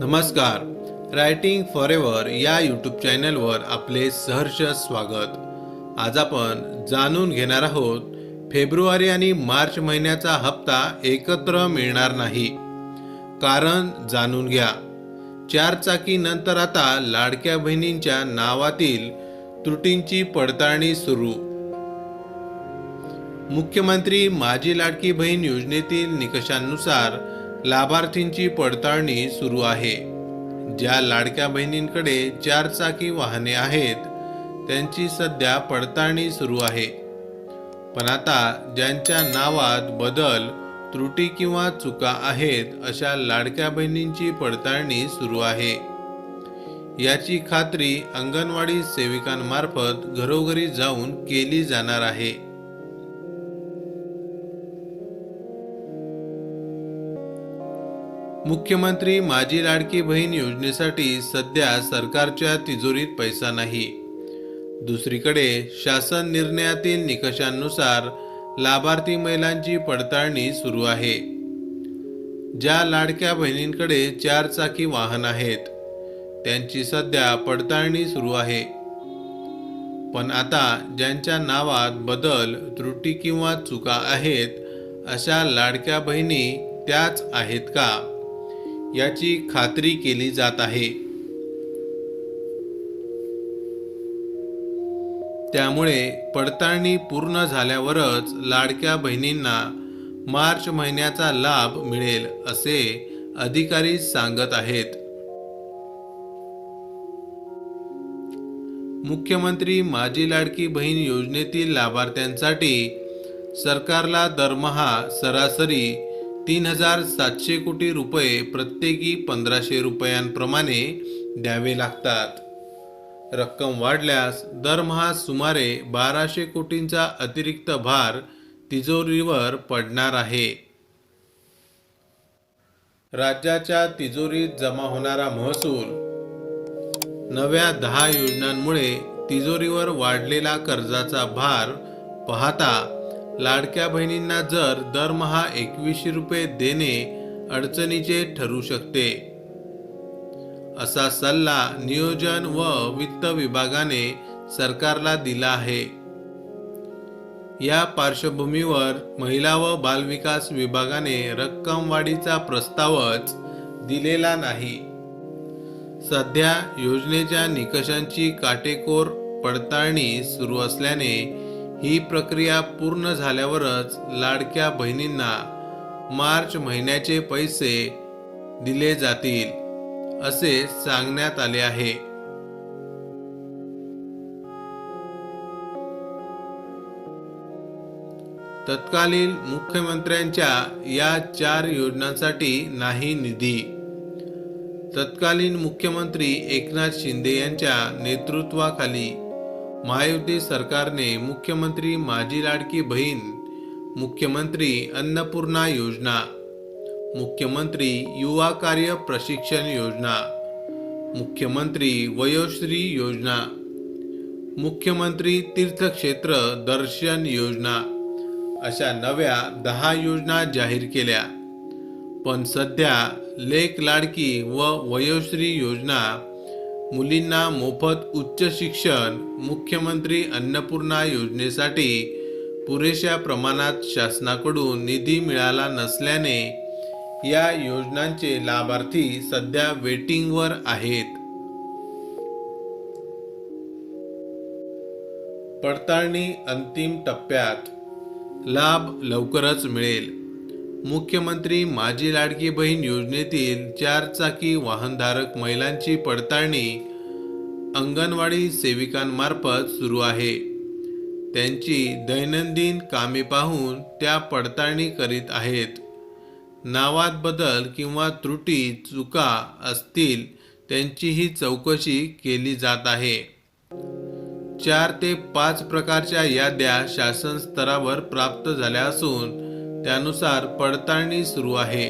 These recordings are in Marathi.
नमस्कार. रायटिंग फॉर एव्हर या यूट्यूब चॅनलवर आपले सहर्ष स्वागत. आज आपण जाणून घेणार आहोत फेब्रुवारी आणि मार्च महिन्याचा हप्ता एकत्र मिळणार नाही. कारण जाणून घ्या. चार चाकी नंतर आता लाडक्या बहिणींच्या नावातील त्रुटींची पडताळणी सुरू. मुख्यमंत्री माझी लाडकी बहीण योजनेतील निकषांनुसार लाभार्थींची पडताळणी सुरू आहे. ज्या लाडक्या बहिणींकडे चारचाकी वाहने आहेत त्यांची सध्या पडताळणी सुरू आहे. पण आता ज्यांच्या नावात बदल त्रुटी किंवा चुका आहेत अशा लाडक्या बहिणींची पडताळणी सुरू आहे. याची खात्री अंगणवाडी सेविकांमार्फत घरोघरी जाऊन केली जाणार आहे. मुख्यमंत्री माझी लाडकी बहीण योजनेसाठी सध्या सरकारच्या तिजोरीत पैसा नाही. दुसरीकडे शासन निर्णयातील निकषांनुसार लाभार्थी महिलांची पडताळणी सुरू आहे. ज्या लाडक्या बहिणींकडे चार चाकी वाहन आहेत त्यांची सध्या पडताळणी सुरू आहे. पण आता ज्यांच्या नावात बदल त्रुटी किंवा चुका आहेत अशा लाडक्या बहिणी त्याच आहेत का? याची खात्री केली जात आहे. त्यामुळे पडताळणी पूर्ण झाल्यावरच लाडक्या बहिणींना मार्च महिन्याचा लाभ मिळेल असे अधिकारी सांगत आहेत. मुख्यमंत्री माझी लाडकी बहीण योजनेतील लाभार्थ्यांसाठी सरकारला दरमहा सरासरी तीन हजार सातशे कोटी रुपये प्रत्येकी पंधराशे रुपयांप्रमाणे द्यावे लागतात. रक्कम वाढल्यास दरमहा सुमारे बाराशे कोटींचा अतिरिक्त भार तिजोरीवर पडणार आहे. राज्याच्या तिजोरीत जमा होणारा महसूल नव्या दहा योजनांमुळे तिजोरीवर वाढलेला कर्जाचा भार पाहता लाडक्या बहिणींना जर दरमहा एकवीसशे रुपये देणे अडचणीचे ठरू शकते. असा सल्ला नियोजन व वित्त विभागाने सरकारला दिला आहे. या पार्श्वभूमीवर महिला व बालविकास विभागाने रक्कम वाढीचा प्रस्तावच दिलेला नाही. सध्या योजनेच्या निकषांची काटेकोर पडताळणी सुरू असल्याने ही प्रक्रिया पूर्ण झाल्यावरच लाडक्या बहिणींना मार्च महिन्याचे पैसे दिले जातील असे सांगण्यात आले आहे. तत्कालीन मुख्यमंत्र्यांच्या या चार योजनांसाठी नाही निधी. तत्कालीन मुख्यमंत्री एकनाथ शिंदे यांच्या नेतृत्वाखाली महायुती सरकारने मुख्यमंत्री माझी लाडकी बहीण मुख्यमंत्री अन्नपूर्णा योजना मुख्यमंत्री युवा कार्य प्रशिक्षण योजना मुख्यमंत्री वयोश्री योजना मुख्यमंत्री तीर्थक्षेत्र दर्शन योजना अशा नव्या दहा योजना जाहीर केल्या. पण सध्या लेख लाडकी व वयोश्री योजना मुलींना मोफत उच्च शिक्षण मुख्यमंत्री अन्नपूर्णा योजनेसाठी पुरेशा प्रमाणात शासनाकडून निधी मिळाला नसल्याने या योजनांचे लाभार्थी सध्या वेटिंगवर आहेत. पडताळणी अंतिम टप्प्यात. लाभ लवकरच मिळेल. मुख्यमंत्री माझी लाडकी बहीण योजनेतील चार चाकी वाहनधारक महिलांची पडताळणी अंगणवाडी सेविकांमार्फत सुरू आहे. त्यांची दैनंदिन कामे पाहून त्या पडताळणी करीत आहेत. नावात बदल किंवा त्रुटी चुका असतील त्यांचीही चौकशी केली जात आहे. चार ते पाच प्रकारच्या याद्या शासन स्तरावर प्राप्त झाल्या असून त्यानुसार पडताळणी सुरू आहे.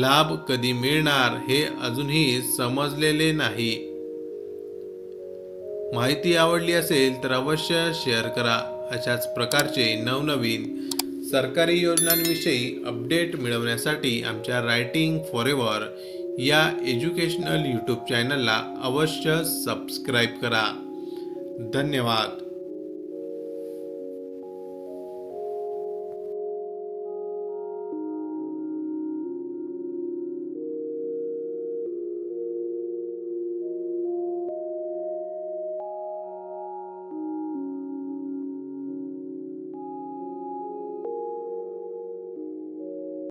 लाभ कधी मिळणार हे अजूनही समजलेले नाही. माहिती आवडली असेल तर अवश्य शेअर करा. अशाच प्रकारचे नवनवीन सरकारी योजनांविषयी अपडेट मिळवण्यासाठी आमच्या रायटिंग फॉर एव्हर या एज्युकेशनल यूट्यूब चॅनलला अवश्य सबस्क्राईब करा. धन्यवाद.